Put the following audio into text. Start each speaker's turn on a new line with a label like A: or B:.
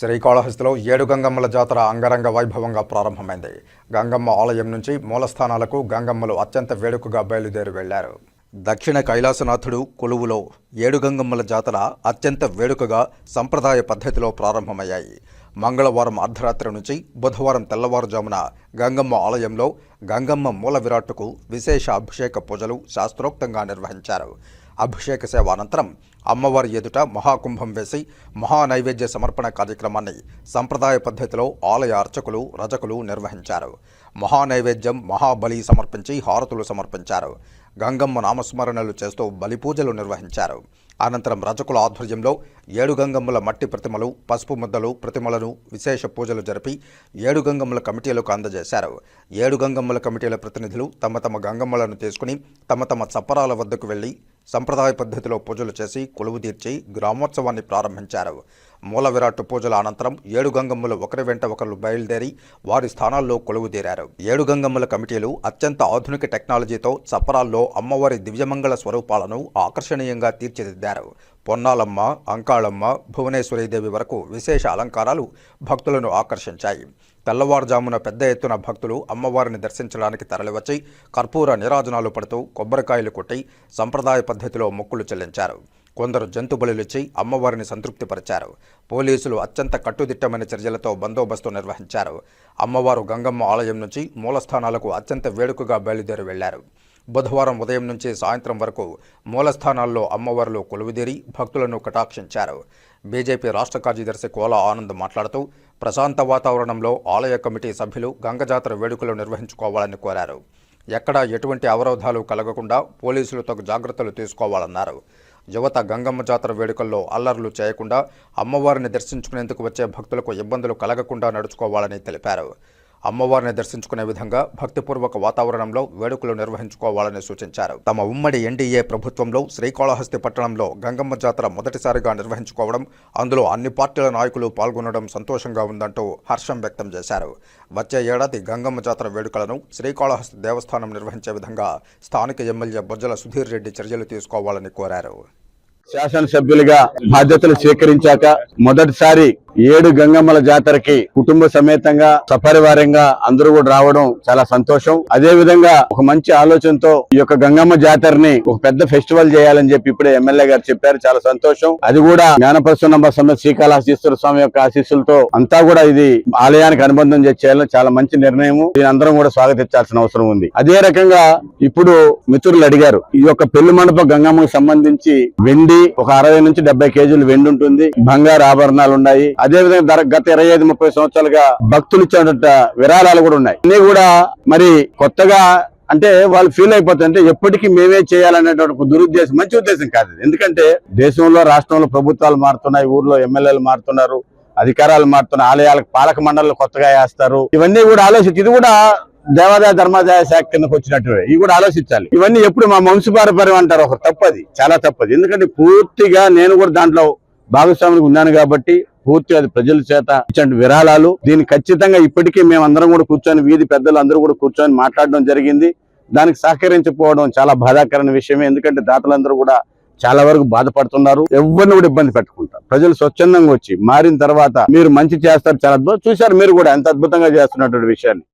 A: శ్రీకాళహస్తిలో ఏడు గంగమ్మల జాతర అంగరంగ వైభవంగా ప్రారంభమైంది. గంగమ్మ ఆలయం నుంచి మూలస్థానాలకు గంగమ్మలు అత్యంత వేడుకగా బయలుదేరి వెళ్ళారు. దక్షిణ కైలాసనాథుడు కొలువులో ఏడు గంగమ్మల జాతర అత్యంత వేడుకగా సంప్రదాయ పద్ధతిలో ప్రారంభమయ్యాయి. మంగళవారం అర్ధరాత్రి నుంచి బుధవారం తెల్లవారుజామున గంగమ్మ ఆలయంలో గంగమ్మ మూల విరాట్టుకు విశేష అభిషేక పూజలు శాస్త్రోక్తంగా నిర్వహించారు. అభిషేక సేవ అనంతరం అమ్మవారి ఎదుట మహాకుంభం వేసి మహానైవేద్య సమర్పణ కార్యక్రమాన్ని సంప్రదాయ పద్ధతిలో ఆలయ అర్చకులు రజకులు నిర్వహించారు. మహానైవేద్యం మహాబలి సమర్పించి హారతులు సమర్పించారు. గంగమ్మ నామస్మరణలు చేస్తూ బలిపూజలు నిర్వహించారు. అనంతరం రజకుల ఆధ్వర్యంలో ఏడు గంగమ్మల మట్టి ప్రతిమలు పసుపు ముద్దలు ప్రతిమలను విశేష పూజలు జరిపి ఏడు గంగమ్మల కమిటీలకు అందజేశారు. ఏడు గంగమ్మల కమిటీల ప్రతినిధులు తమ తమ గంగమ్మలను తీసుకుని తమ తమ చప్పరాల వద్దకు వెళ్ళి సంప్రదాయ పద్ధతిలో పూజలు చేసి కొలువు తీర్చి గ్రామోత్సవాన్ని ప్రారంభించారు. మూల విరాట్ పూజల అనంతరం ఏడు గంగమ్మలు ఒకరి వెంట ఒకరు బయలుదేరి వారి స్థానాల్లో కొలువు తీరారు. ఏడు గంగమ్మల కమిటీలు అత్యంత ఆధునిక టెక్నాలజీతో చప్పరాల్లో అమ్మవారి దివ్యమంగళ స్వరూపాలను ఆకర్షణీయంగా తీర్చిదిద్దారు. పొన్నాలమ్మ అంకాళమ్మ భువనేశ్వరీదేవి వరకు విశేష అలంకారాలు భక్తులను ఆకర్షించాయి. తెల్లవారుజామున పెద్ద ఎత్తున భక్తులు అమ్మవారిని దర్శించడానికి తరలివచ్చి కర్పూర నిరాజనాలు పడుతూ కొబ్బరికాయలు కొట్టి సంప్రదాయ పద్ధతిలో మొక్కులు చెల్లించారు. కొందరు జంతు బలులిచ్చి అమ్మవారిని సంతృప్తిపరిచారు. పోలీసులు అత్యంత కట్టుదిట్టమైన చర్యలతో బందోబస్తు నిర్వహించారు. అమ్మవారు గంగమ్మ ఆలయం నుంచి మూలస్థానాలకు అత్యంత వేడుకగా బయలుదేరి వెళ్ళారు. బుధవారం ఉదయం నుంచి సాయంత్రం వరకు మూలస్థానాల్లో అమ్మవారులు కొలువుదీరి భక్తులను కటాక్షించారు. బీజేపీ రాష్ట్ర కార్యదర్శి కోల ఆనంద్ మాట్లాడుతూ ప్రశాంత వాతావరణంలో ఆలయ కమిటీ సభ్యులు గంగజాతర వేడుకలు నిర్వహించుకోవాలని కోరారు. ఎక్కడా ఎటువంటి అవరోధాలు కలగకుండా పోలీసులు తగు జాగ్రత్తలు తీసుకోవాలన్నారు. యువత గంగమ్మ జాతర వేడుకల్లో అల్లర్లు చేయకుండా అమ్మవారిని దర్శించుకునేందుకు వచ్చే భక్తులకు ఇబ్బందులు కలగకుండా నడుచుకోవాలని తెలిపారు. అమ్మవారిని దర్శించుకునే విధంగా భక్తిపూర్వక వాతావరణంలో వేడుకలు నిర్వహించుకోవాలని సూచించారు. తమ ఉమ్మడి ఎన్డీఏ ప్రభుత్వంలో శ్రీకాళహస్తి పట్టణంలో గంగమ్మ జాతర మొదటిసారిగా నిర్వహించుకోవడం అందులో అన్ని పార్టీల నాయకులు పాల్గొనడం సంతోషంగా ఉందంటూ హర్షం వ్యక్తం చేశారు. వచ్చే ఏడాది గంగమ్మ జాతర వేడుకలను శ్రీకాళహస్తి దేవస్థానం నిర్వహించే విధంగా స్థానిక ఎమ్మెల్యే బొజ్జల సుధీర్ రెడ్డి చర్యలు తీసుకోవాలని కోరారు.
B: శాసనసభ్యులుగా బాధ్యతలు స్వీకరించాక మొదటిసారి ఏడు గంగమ్మల జాతరకి కుటుంబ సమేతంగా సపరివారంగా అందరూ కూడా రావడం చాలా సంతోషం. అదే విధంగా ఒక మంచి ఆలోచనతో ఈ యొక్క గంగమ్మ జాతరని ఒక పెద్ద ఫెస్టివల్ చేయాలని చెప్పి ఇప్పుడే ఎమ్మెల్యే గారు చెప్పారు. చాలా సంతోషం. అది కూడా జ్ఞానప్రసన్నమ్మ సమేత శ్రీకాళహస్తీశ్వర స్వామి యొక్క ఆశీస్సులతో అంతా కూడా ఇది ఆలయానికి అనుబంధం చేయాలని చాలా మంచి నిర్ణయం దీని అందరం కూడా స్వాగతించాల్సిన అవసరం ఉంది. అదే రకంగా ఇప్పుడు మిత్రులు అడిగారు ఈ యొక్క పెళ్ళి మండపం గంగమ్మకు సంబంధించి వెండి ఒక అరవై నుంచి డెబ్బై కేజీలు వెండి ఉంటుంది. బంగారు ఆభరణాలు ఉన్నాయి. అదే విధంగా ధర- గత ఇరవై ఐదు ముప్పై సంవత్సరాలుగా భక్తులు ఇచ్చినటువంటి విరాళాలు కూడా ఉన్నాయి. అన్ని కూడా మరి కొత్తగా అంటే వాళ్ళు ఫీల్ అయిపోతుంటే ఎప్పటికీ మేమే చేయాలనేటువంటి దురుద్దేశం మంచి ఉద్దేశం కాదు ఎందుకంటే దేశంలో రాష్ట్రంలో ప్రభుత్వాలు మారుతున్నాయి ఊర్లో ఎమ్మెల్యేలు మారుతున్నారు అధికారాలు మారుతున్నాయి ఆలయాలకు పాలక మండళ్ళు కొత్తగా వేస్తారు. ఇవన్నీ కూడా ఆలోచించి ఇది కూడా దేవాదాయ ధర్మాదాయ శాఖ కిందకు వచ్చినట్టు ఇవి కూడా ఆలోచించాలి. ఇవన్నీ ఎప్పుడు మా వంశపారపర్యం అంటారు. ఒక తప్పది చాలా తప్పది. ఎందుకంటే పూర్తిగా నేను కూడా దాంట్లో భాగస్వామికి ఉన్నాను కాబట్టి పూర్తిగా అది ప్రజల చేత ఇచ్చిన విరాళాలు. దీన్ని ఖచ్చితంగా ఇప్పటికీ మేము అందరం కూడా కూర్చొని వీధి పెద్దలు అందరూ కూడా కూర్చొని మాట్లాడడం జరిగింది. దానికి సహకరించకపోవడం చాలా బాధాకరమైన విషయమే. ఎందుకంటే దాతలందరూ కూడా చాలా వరకు బాధపడుతున్నారు. ఎవరిని కూడా ఇబ్బంది పెట్టుకుంటారు ప్రజలు స్వచ్ఛందంగా వచ్చి మారిన తర్వాత మీరు మంచి చేస్తారు చాలా అద్భుతం. చూశారు మీరు కూడా ఎంత అద్భుతంగా చేస్తున్నటువంటి విషయాన్ని.